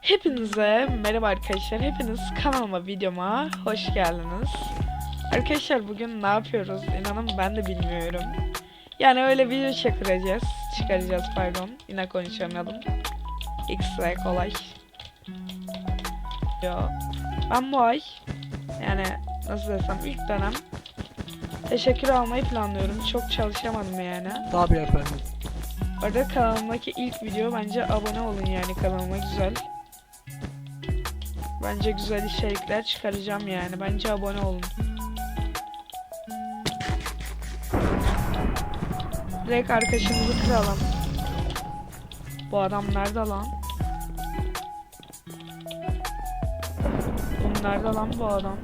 Hepinize merhaba arkadaşlar. Hepiniz kanalıma, videoma hoş geldiniz. Arkadaşlar bugün ne yapıyoruz? İnanın ben de bilmiyorum. Yani öyle video çektireceğiz. Çıkaracağız pardon. Yine konuşamadım. X-ray kolay. Yo. Ben bu ay yani nasıl desem ilk dönem teşekkür almayı planlıyorum. Çok çalışamadım yani. Tabii efendim. Orada kanalımdaki ilk video bence abone olun yani kanalıma güzel. Bence güzel içerikler çıkaracağım yani. Bence abone olun. Direkt arkadaşımızı kıralım. Bu adam nerede lan? Oğlum nerede lan bu adam?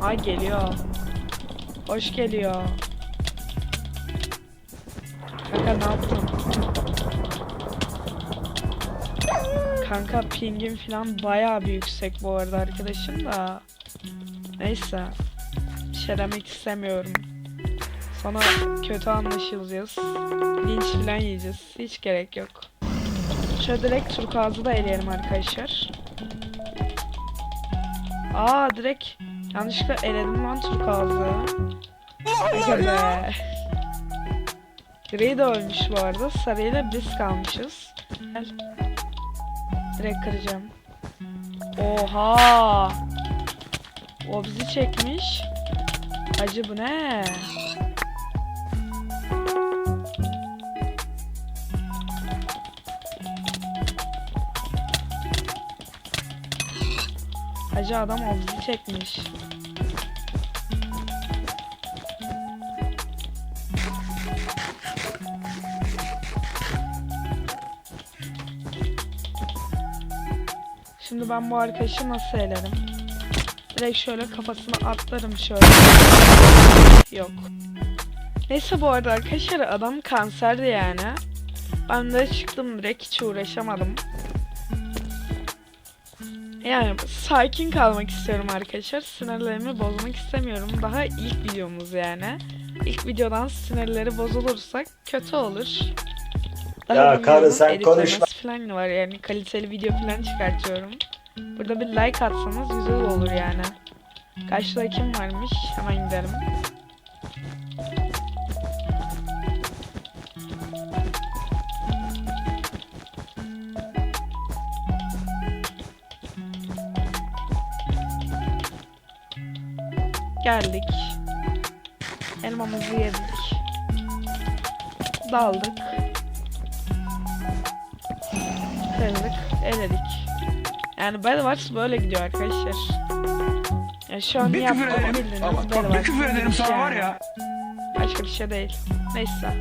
Ay geliyor. Hoş geliyor. Kanka ne yaptın? Kanka pingim falan bayağı bir yüksek bu arada arkadaşım da. Neyse. Bir şey demek istemiyorum. Sonra kötü anlaşılacağız. Linç falan yiyeceğiz. Hiç gerek yok. Şöyle direkt turkuazı da eleyelim arkadaşlar. Aa direkt yanlışlıkla eledim lan turkuazı. Aga be. Gri de ölmüş bu arada. Sarıyla biz kalmışız. Gel. Direkt kıracağım. Oha! O bizi çekmiş. Acı bu ne? Hacı adam o bizi çekmiş. Şimdi ben bu arkadaşı nasıl elerim? Direkt şöyle kafasına atlarım şöyle. Yok. Neyse bu arada arkadaşlar adam kanserdi yani. Ben de çıktım direkt hiç uğraşamadım. Yani sakin kalmak istiyorum arkadaşlar. Sinirlerimi bozmak istemiyorum. Daha ilk videomuz yani. İlk videodan sinirleri bozulursa kötü olur. Ya videonun karı sen konuşma. falan var yani kaliteli video falan çıkartıyorum. Burada bir like atsanız güzel olur yani. Karşıda kim varmış? Hemen gidelim. Geldik. Elmamızı yedik. Daldık. Kırdık. Eledik. Yani Bedwars böyle gidiyor arkadaşlar. Yani şu an Bir küfür ederim. bak, bir küfür ederim sana yani. var ya. Başka bir şey değil. Neyse.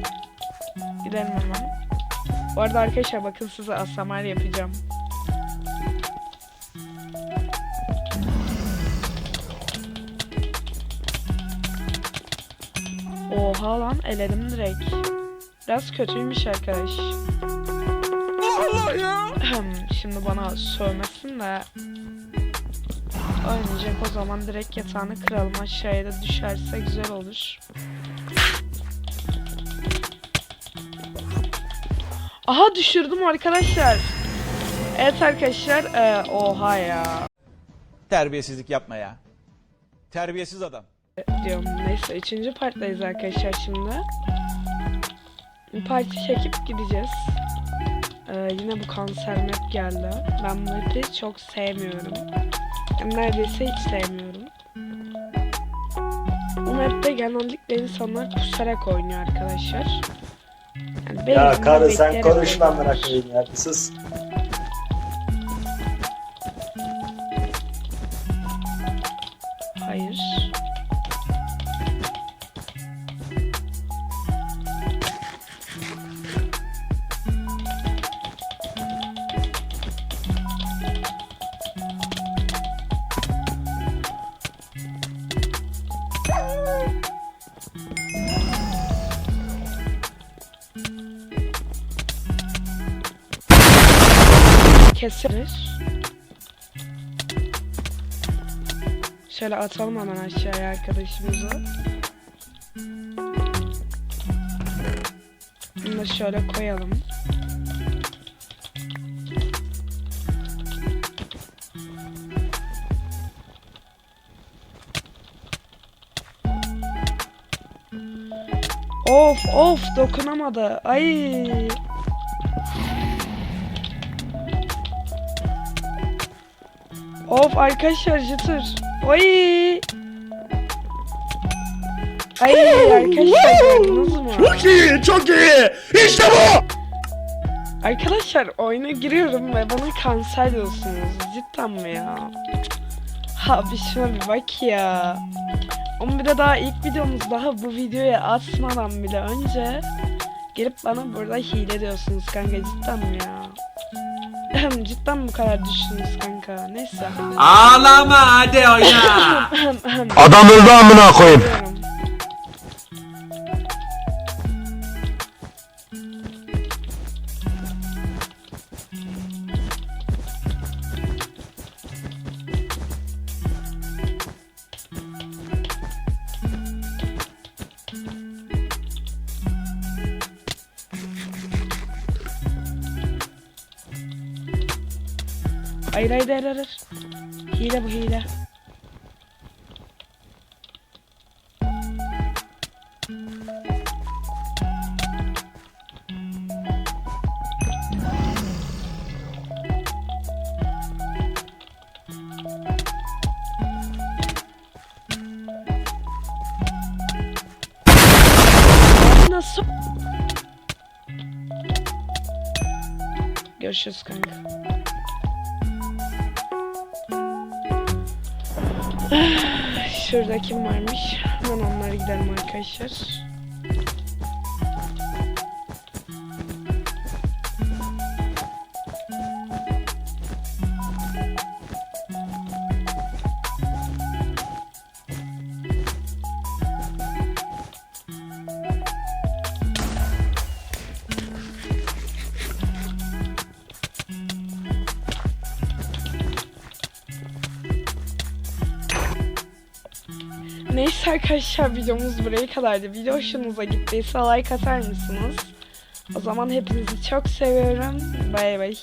Gidelim hemen. Bu arada arkadaşlar bakın size ASMR yapacağım. Oha lan eledim direkt. Biraz kötüymüş arkadaş. Allah ya. Şimdi bana sövmesin de oynayacak o zaman direkt yatağını kıralım aşağıya da düşerse güzel olur. Aha düşürdüm arkadaşlar. Evet arkadaşlar e, oha ya Terbiyesizlik yapma ya. Terbiyesiz adam. diyorum. Neyse üçüncü parttayız arkadaşlar şimdi. Parti çekip gideceğiz. Ee, yine bu kanser map geldi. Ben bu map'i çok sevmiyorum. Yani neredeyse hiç sevmiyorum. Bu map'te genellikle insanlar pusarak oynuyor arkadaşlar. Yani Ya karı sen oynuyorlar. amına koyayım ya. Sus. Hayır. keseriz. Şöyle atalım hemen aşağıya arkadaşımızı. Bunu da şöyle koyalım. Of of dokunamadı. Ay. Of arkadaşlar jıtır. Oy. Ay arkadaşlar gördünüz mü? Çok iyi, çok iyi. İşte bu. Arkadaşlar oyuna giriyorum ve bana kanser diyorsunuz. Cidden mi ya? Abi şuna bir bak ya. Ama bir de daha ilk videomuz daha bu videoya atmadan bile önce gelip bana burada hile diyorsunuz kanka cidden mi ya? Cidden bu kadar düşündünüz kanka. Neyse. Ağlama hadi oyna. Adam öldü amına koyayım. Hayır hayır hayır hayır. Hile bu hile. Nasıl? Görüşürüz kanka. Şurada kim varmış? Hemen onlara gidelim arkadaşlar. Neyse arkadaşlar videomuz buraya kadardı. Video hoşunuza gittiyse like atar mısınız? O zaman hepinizi çok seviyorum. Bay bay.